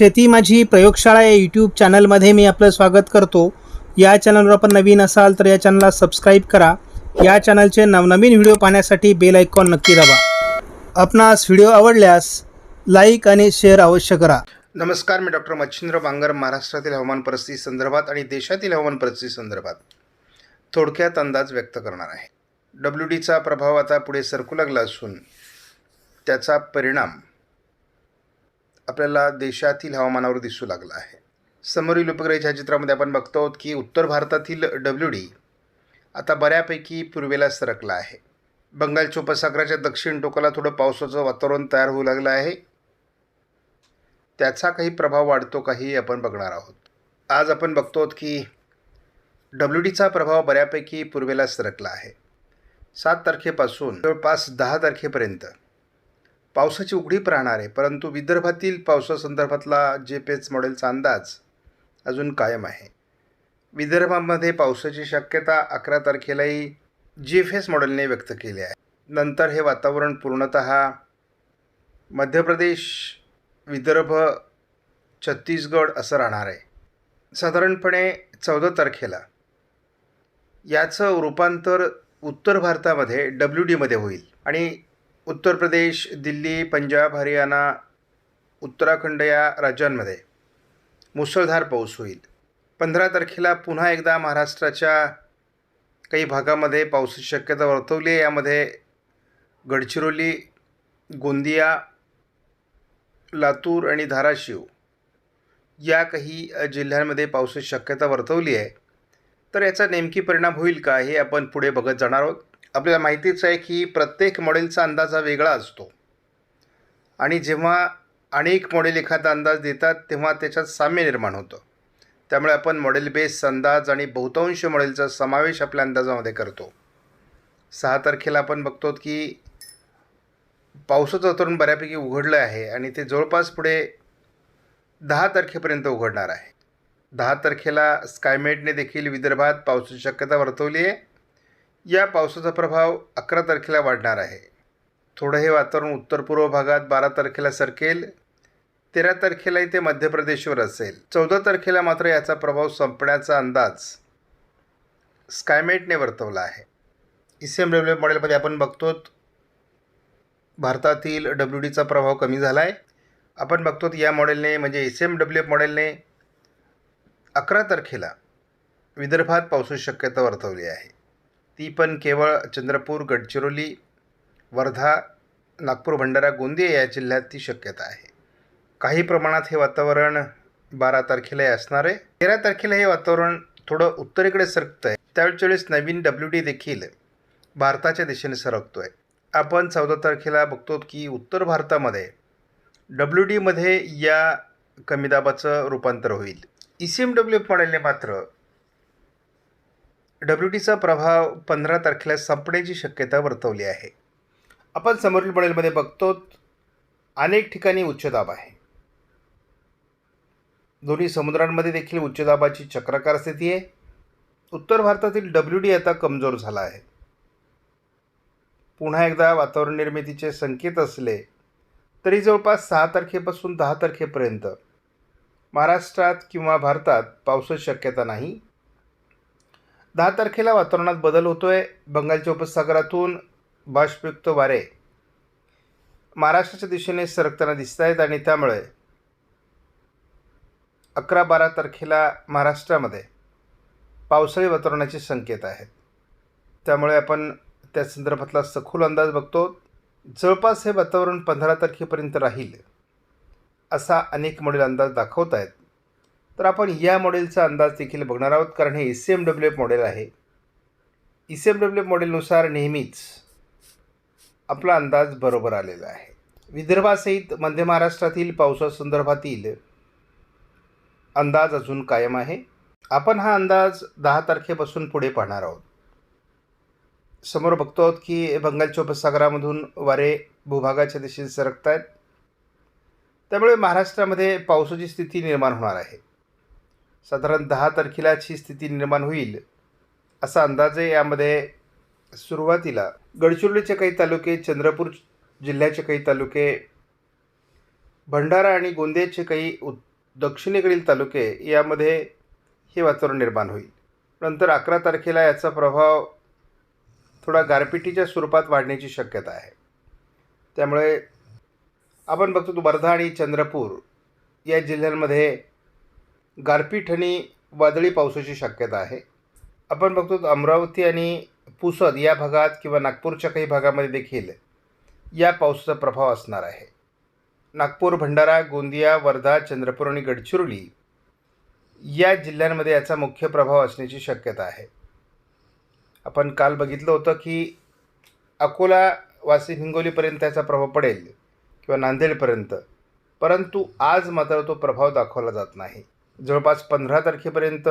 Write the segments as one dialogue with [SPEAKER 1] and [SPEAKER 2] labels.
[SPEAKER 1] शेती माझी प्रयोगशाळा या यूट्यूब चॅनलमध्ये मी आपलं स्वागत करतो. या चॅनलवर आपण नवीन असाल तर या चॅनलला सबस्क्राईब करा. या चॅनलचे नवनवीन व्हिडिओ पाहण्यासाठी बेल आयकॉन नक्की दाबा. आपणास व्हिडिओ आवडल्यास लाईक आणि शेअर अवश्य करा.
[SPEAKER 2] नमस्कार मी डॉक्टर मच्छिंद्र बांगर महाराष्ट्रातील हवामान परिस्थिती संदर्भात आणि देशातील हवामान परिस्थिती संदर्भात थोडक्यात अंदाज व्यक्त करणार आहे. डब्ल्यू डीचा प्रभाव आता पुढे सरकू लागला असून त्याचा परिणाम आपल्याला देशातील हवामानावर दिसू लागला आहे. समोरील उपग्रह छायाचित्रामध्ये आपण बघतो आहोत की उत्तर भारतातील डब्ल्यू डी आता बऱ्यापैकी पूर्वेला सरकला आहे. बंगालच्या उपसागराच्या दक्षिण टोकाला थोडं पावसाचं वातावरण तयार होऊ लागलं आहे. त्याचा काही प्रभाव वाढतो काही आपण बघणार आहोत. आज आपण बघतो आहोत की डब्ल्यू डीचा प्रभाव बऱ्यापैकी पूर्वेला सरकला आहे. सात तारखेपासून जवळपास दहा तारखेपर्यंत पावसाची उघडीप राहणार आहे परंतु विदर्भातील पावसासंदर्भातला जे पेच मॉडेलचा अंदाज अजून कायम आहे. विदर्भामध्ये पावसाची शक्यता अकरा तारखेलाही जी एफ एस मॉडेलने व्यक्त केली आहे. नंतर हे वातावरण पूर्णत मध्य प्रदेश विदर्भ छत्तीसगड असं राहणार आहे. साधारणपणे चौदा तारखेला. याचं रूपांतर उत्तर भारतामध्ये डब्ल्यू डीमध्ये होईल आणि उत्तर प्रदेश दिल्ली पंजाब हरियाणा उत्तराखंड या राज्यांमध्ये मुसळधार पाऊस होईल. पंधरा तारखेला पुन्हा एकदा महाराष्ट्राच्या काही भागामध्ये पावसाची शक्यता वर्तवली आहे. यामध्ये गडचिरोली गोंदिया लातूर आणि धाराशिव या काही जिल्ह्यांमध्ये पावसाची शक्यता वर्तवली आहे. तर याचा नेमकी परिणाम होईल का हे आपण पुढे बघत जाणार आहोत. आपल्याला माहितीच आहे की प्रत्येक मॉडेलचा अंदाज हा वेगळा असतो. आणि जेव्हा अनेक मॉडेल एखादा अंदाज देतात तेव्हा त्याच्यात साम्य निर्माण होतं. त्यामुळे आपण मॉडेल बेस अंदाज आणि बहुतांश मॉडेलचा समावेश आपल्या अंदाजामध्ये करतो. सहा तारखेला आपण बघतो की पावसाचं वातावरण बऱ्यापैकी उघडलं आहे आणि ते जवळपास पुढे दहा तारखेपर्यंत उघडणार आहे. दहा तारखेला स्कायमेटने देखील विदर्भात पावसाची शक्यता वर्तवली आहे. या पावसाचा प्रभाव अकरा तारखेला वाढणार आहे. थोडं हे वातावरण उत्तर पूर्व भागात बारा तारखेला सरकेल तेरा तारखेलाही ते मध्य प्रदेशवर असेल. चौदा तारखेला मात्र याचा प्रभाव संपण्याचा अंदाज स्कायमेटने वर्तवला आहे. ई सी एम डब्ल्यू मॉडेलमध्ये आपण बघतो भारतातील डब्ल्यू डीचा प्रभाव कमी झाला आहे आपण बघतो या मॉडेलने म्हणजे एस एम डब्ल्यू एफ मॉडेलने अकरा तारखेला विदर्भात पावसाची शक्यता वर्तवली आहे. ती पण केवळ चंद्रपूर गडचिरोली वर्धा नागपूर भंडारा गोंदिया या जिल्ह्यात ती शक्यता आहे. काही प्रमाणात हे वातावरण बारा तारखेलाही असणार आहे. तेरा तारखेला हे वातावरण थोडं उत्तरेकडे सरकतं आहे त्यावेळेस वेळेस नवीन डब्ल्यू डी देखील भारताच्या दिशेने सरकतो आहे आपण चौदा तारखेला बघतो की उत्तर भारतामध्ये डब्ल्यू डीमध्ये या कमी दाबाचं रूपांतर होईल. E C M W F मॉडेलने मात्र डब्ल्यू डीचा प्रभाव पंधरा तारखेला संपण्याची शक्यता वर्तवली आहे. आपण समोरील मॉडेलमध्ये बघतो अनेक ठिकाणी उच्चदाब आहे. दोन्ही समुद्रांमध्ये देखील उच्चदाबाची चक्राकार स्थिती आहे. उत्तर भारतातील डब्ल्यू डी आता कमजोर झाला आहे. पुन्हा एकदा वातावरण निर्मितीचे संकेत असले तरी जवळपास सहा तारखेपासून दहा तारखेपर्यंत महाराष्ट्रात किंवा भारतात पावसाची शक्यता नाही. दहा तारखेला वातावरणात बदल होतो आहे बंगालच्या उपसागरातून बाष्पयुक्त वारे महाराष्ट्राच्या दिशेने सरकताना दिसत आहेत आणि त्यामुळे अकरा बारा तारखेला महाराष्ट्रामध्ये पावसाळी वातावरणाचे संकेत आहेत. त्यामुळे आपण त्या संदर्भातला सखोल अंदाज बघतो. जवळपास हे वातावरण पंधरा तारखेपर्यंत राहील असा अनेक मॉडेल अंदाज दाखवत आहेत तर आपण या मॉडेलचा अंदाज देखील बघणार आहोत कारण हे E C M W F model आहे. E C M W F मॉडेलनुसार नेहमीच आपला अंदाज बरोबर आलेला आहे. विदर्भासहित मध्य महाराष्ट्रातील पावसासंदर्भातील अंदाज अजून कायम आहे. आपण हा अंदाज दहा तारखेपासून पुढे पाहणार आहोत. समोर बघतो आहोत की बंगालच्या उपसागरामधून वारे भूभागाच्या दिशेने सरकत आहेत त्यामुळे महाराष्ट्रामध्ये पावसाची स्थिती निर्माण होणार आहे. साधारण दहा तारखेलाच ही स्थिती निर्माण होईल असा अंदाज आहे यामध्ये सुरुवातीला गडचिरोलीचे काही तालुके चंद्रपूर जिल्ह्याचे काही तालुके भंडारा आणि गोंदियाचे काही उत दक्षिणेकडील तालुके यामध्ये हे वातावरण निर्माण होईल. नंतर अकरा तारखेला याचा प्रभाव थोडा गारपिटीच्या स्वरूपात वाढण्याची शक्यता आहे. त्यामुळे आपण बघतो तो वर्धा आणि चंद्रपूर या जिल्ह्यांमध्ये गारपीट आणि वादळी पावसाची शक्यता आहे. आपण बघतो अमरावती आणि पुसद या भागात किंवा नागपूरच्या काही भागामध्ये देखील या पावसाचा प्रभाव असणार आहे. नागपूर भंडारा गोंदिया वर्धा चंद्रपूर आणि गडचिरोली या जिल्ह्यांमध्ये याचा मुख्य प्रभाव असण्याची शक्यता आहे. आपण काल बघितलं होतं की अकोला वासी हिंगोलीपर्यंत याचा प्रभाव पडेल किंवा नांदेडपर्यंत परंतु आज मात्र तो प्रभाव दाखवला जात नाही. जवळपास पंधरा तारखेपर्यंत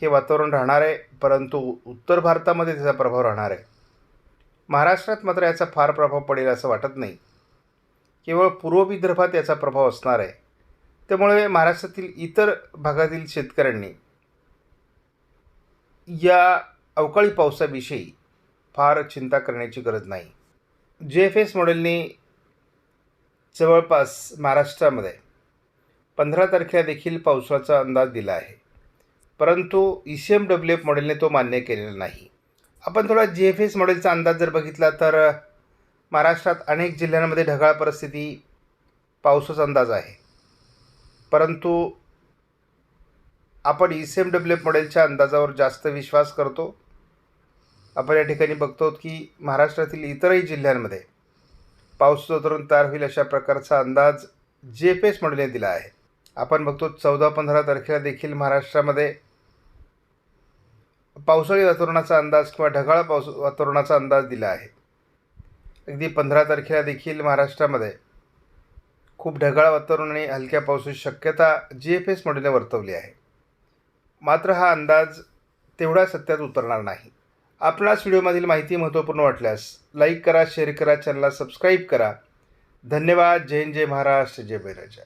[SPEAKER 2] हे वातावरण राहणार आहे परंतु उत्तर भारतामध्ये त्याचा प्रभाव राहणार आहे. महाराष्ट्रात मात्र याचा फार प्रभाव पडेल असं वाटत नाही. केवळ पूर्व विदर्भात याचा प्रभाव असणार आहे. त्यामुळे महाराष्ट्रातील इतर भागातील शेतकऱ्यांनी या अवकाळी पावसाविषयी फार चिंता करण्याची गरज नाही. जे एफ एस मॉडेलने जवळपास महाराष्ट्रामध्ये पंधरा तारखेला देखील पावसाचा अंदाज दिला आहे. परंतु E C M W F मॉडेलने तो मान्य केलेला नाही. आपण थोडा जी एफ एस मॉडेलचा अंदाज जर बघितला तर महाराष्ट्रात अनेक जिल्ह्यांमध्ये ढगाळ परिस्थिती पावसाचा अंदाज आहे. परंतु आपण E C M W F मॉडेलच्या अंदाजावर जास्त विश्वास करतो. आपण या ठिकाणी बघतो की महाराष्ट्रातील इतरही जिल्ह्यांमध्ये पावसाचं धरून तयार होईल अशा प्रकारचा अंदाज जे एफ एस मॉडेलने दिला आहे. आपण बघतो चौदा पंधरा तारखेला देखील महाराष्ट्रामध्ये पावसाळी वातावरणाचा अंदाज किंवा ढगाळ पावस वातावरणाचा अंदाज दिला आहे. अगदी पंधरा तारखेला देखील महाराष्ट्रामध्ये खूप ढगाळ वातावरण आणि हलक्या पावसाची शक्यता जी एफ एस मॉडेलने वर्तवली आहे. मात्र हा अंदाज तेवढा सत्यात उतरणार नाही. आपणास व्हिडिओमधील माहिती महत्त्वपूर्ण वाटल्यास लाईक करा शेअर करा चॅनलला सबस्क्राईब करा. धन्यवाद. जय हिंद जय महाराष्ट्र जय बैराजा